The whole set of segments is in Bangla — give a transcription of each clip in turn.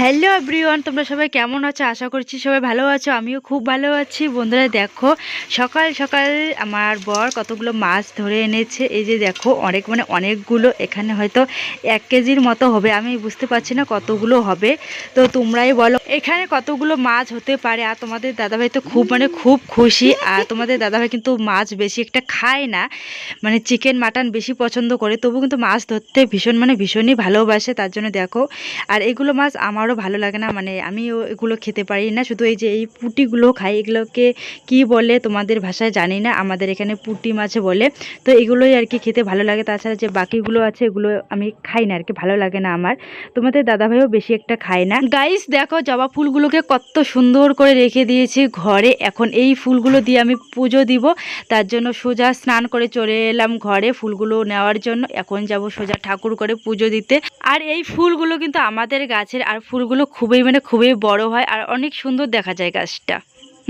হ্যালো এভরিওয়ান, তোমরা সবাই কেমন আছো? আশা করছি সবাই ভালো আছো, আমিও খুব ভালো আছি। বন্ধুরা, দেখো, সকাল সকাল আমার বর কতগুলো মাছ ধরে এনেছে। এই যে দেখো, অনেক মানে অনেকগুলো, এখানে হয়তো এক কেজির মতো হবে, আমি বুঝতে পারছি না কতগুলো হবে। তো তোমরাই বলো, এখানে কতগুলো মাছ হতে পারে? আর তোমাদের দাদাভাই তো খুব মানে খুব খুশি, আর তোমাদের দাদাভাই কিন্তু মাছ বেশি একটা খায় না মানে চিকেন, মাটন বেশি পছন্দ করে। তবু কিন্তু মাছ ধরতে ভীষণ মানে ভীষণই ভালোবাসে, তার জন্য দেখো। আর এগুলো মাছ আমারও ভালো লাগে না মানে আমিও এগুলো খেতে পারি না। শুধু এই যে এই পুটিগুলো খাই, এগুলোকে কি বলে তোমাদের ভাষায় জানি না, আমাদের এখানে পুটি মাছ বলে। তো এগুলোই আর কি খেতে ভালো লাগে। তাছাড়া যে বাকিগুলো আছে, এগুলো আমি খাই না আর কি, ভালো লাগে না আমার। তোমাদের দাদাভাইও বেশি একটা খায় না। গাইস দেখো জবা ফুলগুলোকে কত সুন্দর করে রেখে দিয়েছি ঘরে। এখন এই ফুলগুলো দিয়ে আমি পুজো দিব। তার জন্য সোজা স্নান করে চলে এলাম ঘরে ফুলগুলো নেওয়ার জন্য। এখন যাব সোজা ঠাকুর করে পুজো দিতে। আর এই ফুলগুলো কিন্তু আমাদের গাছের, আর ফুলগুলো খুবই মানে খুবই বড় হয় আর অনেক সুন্দর দেখা যায় গাছটা।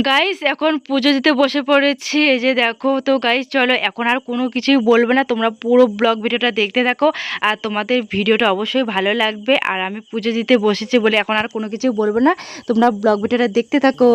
গাইস এখন পুজো দিতে বসে পড়েছি। এই যে দেখো, তো গাইস চলো এখন আর কোনো কিছুই বলবে না। তোমরা পুরো ব্লগ ভিডিওটা দেখতে থাকো। আর তোমাদের ভিডিওটা অবশ্যই ভালো লাগবে। আর আমি পুজো দিতে বসেছি বলে এখন আর কোনো কিছুই বলব না। তোমরা ব্লগ ভিডিওটা দেখতে থাকো।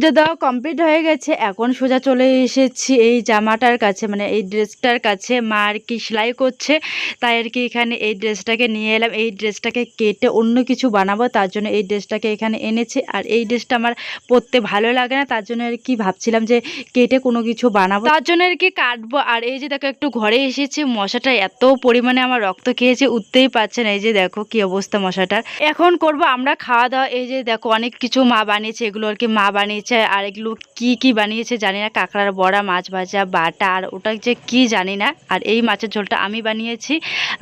পুজো দেওয়া কমপ্লিট হয়ে গেছে। এখন সোজা চলে এসেছি এই জামাটার কাছে মানে এই ড্রেসটার কাছে। মা আর কি সেলাই করছে, তাই আর কি এখানে এই ড্রেসটাকে নিয়ে এলাম। এই ড্রেসটাকে কেটে অন্য কিছু বানাবো, তার জন্য এই ড্রেসটাকে এখানে এনেছি। আর এই ড্রেসটা আমার পরতে ভালো লাগে না, তার জন্য আর কি ভাবছিলাম যে কেটে কোনো কিছু বানাবো। তার জন্য আর কি কাটবো। আর এই যে দেখো, একটু ঘরে এসেছি, মশাটা এত পরিমাণে আমার রক্ত খেয়েছে, উঠতেই পারছে না। এই যে দেখো কি অবস্থা মশাটার। এখন করব আমরা খাওয়া দাওয়া। এই যে দেখো, অনেক কিছু মা বানিয়েছে, এগুলো আর কি মা বানিয়েছে। আর এগুলো কি কি বানিয়েছে জানি না, কাঁকড়ার বড়া, মাছ ভাজা, বাটা, আর ওটা যে কি জানি না। আর এই মাছের ঝোলটা আমি বানিয়েছি।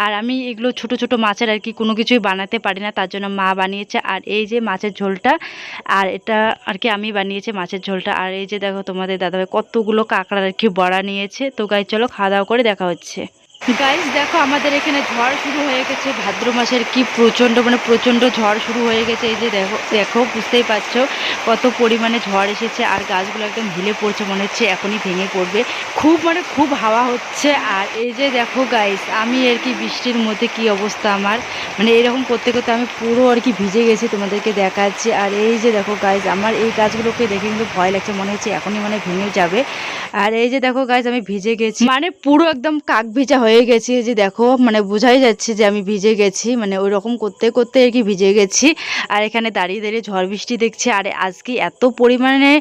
আর আমি এগুলো ছোট ছোট মাছের আর কি কোনো কিছুই বানাতে পারি না, তার জন্য মা বানিয়েছে। আর এই যে মাছের ঝোলটা, আর এটা আর কি আমি বানিয়েছি মাছের ঝোলটা। আর এই যে দেখো তোমাদের দাদাভাই কতগুলো কাঁকড়ার আর কি বড়া নিয়েছে। তো গাই চলো খাওয়া দাওয়া করে দেখা হচ্ছে। গাইস দেখো আমাদের এখানে ঝড় শুরু হয়ে গেছে। ভাদ্র মাসের কি প্রচণ্ড মানে প্রচণ্ড ঝড় শুরু হয়ে গেছে। এই যে দেখো দেখো, বুঝতেই পারছ কত পরিমাণে ঝড় এসেছে আর গাছগুলো একদম হিলে পড়ছে, মনে হচ্ছে এখনই ভেঙে পড়বে। খুব মানে খুব হাওয়া হচ্ছে। আর এই যে দেখো গাইস আমি আর কি বৃষ্টির মধ্যে কি অবস্থা আমার? মানে এরকম করতে করতে আমি পুরো আর কি ভিজে গেছি তোমাদেরকে দেখাচ্ছি। আর এই যে দেখো গাইস আমার এই গাছগুলোকে দেখে কিন্তু ভয় লাগছে, মনে হচ্ছে এখনই মানে ভেঙে যাবে। আর এই যে দেখো গাইস আমি ভিজে গেছি। মানে পুরো একদম কাক ভিজা হয়ে গেছি যে দেখো মানে বোঝাই যাচ্ছে যে আমি ভিজে গেছি মানে ওই রকম করতে করতে আর কি ভিজে গেছি। আর এখানে দাঁড়িয়ে দাঁড়িয়ে ঝড় বৃষ্টি দেখছি, আর আজকে এত পরিমাণে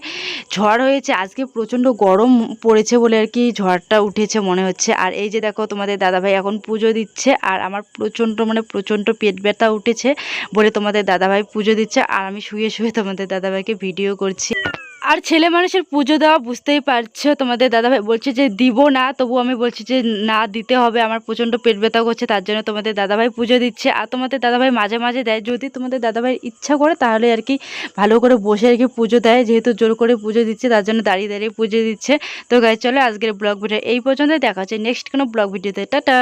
ঝড় হয়েছে, আজকে প্রচণ্ড গরম পড়েছে বলে আর কি ঝড়টা উঠেছে মনে হচ্ছে। আর এই যে দেখো, তোমাদের দাদাভাই এখন পুজো দিচ্ছে, আর আমার প্রচণ্ড মানে প্রচণ্ড পেট ব্যথা উঠেছে বলে তোমাদের দাদাভাই পুজো দিচ্ছে। আর আমি শুয়ে শুয়ে তোমাদের দাদাভাইকে ভিডিও করছি। আর ছেলে মানুষের পুজো দেওয়া বুঝতেই পারছ। তোমাদের দাদাভাই বলছে যে, দিব না। তবু আমি বলছি যে, না, দিতে হবে। আমার প্রচণ্ড পেট ব্যথা করছে, তার জন্য তোমাদের দাদাভাই পুজো দিচ্ছে। আর তোমাদের দাদাভাই মাঝে মাঝে দেয়। যদি তোমাদের দাদাভাইয়ের ইচ্ছা করে, তাহলে আর কি ভালো করে বসে আর কি পুজো দেয়। যেহেতু জোর করে পুজো দিচ্ছে, তার জন্য দাঁড়িয়ে দাঁড়িয়ে পুজো দিচ্ছে। তো গাই চলো আজকের ব্লগ ভিডিও এই পর্যন্ত দেখা হচ্ছে নেক্সট কোনো ব্লগ ভিডিওতে। টাটা!